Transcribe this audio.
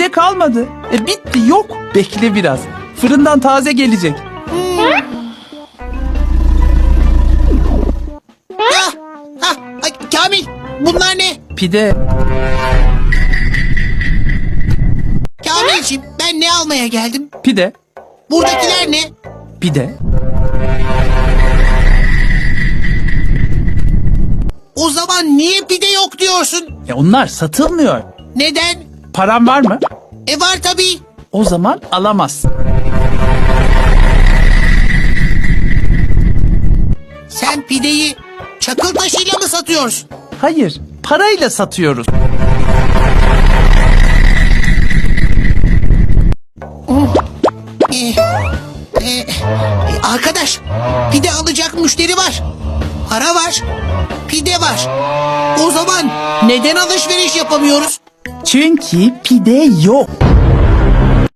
Pide kalmadı. E bitti yok. Bekle biraz. Fırından taze gelecek. Ah, ah, ay, Kamil bunlar ne? Pide. Kamilciğim ben ne almaya geldim? Pide. Buradakiler ne? Pide. O zaman niye pide yok diyorsun? E onlar satılmıyor. Neden? Param var mı? E var tabii. O zaman alamazsın. Sen pideyi çakıl taşıyla mı satıyorsun? Hayır. Parayla satıyoruz. Ee, e, arkadaş pide alacak müşteri var. Para var. Pide var. O zaman neden alışveriş yapamıyoruz? Çünkü pide yok.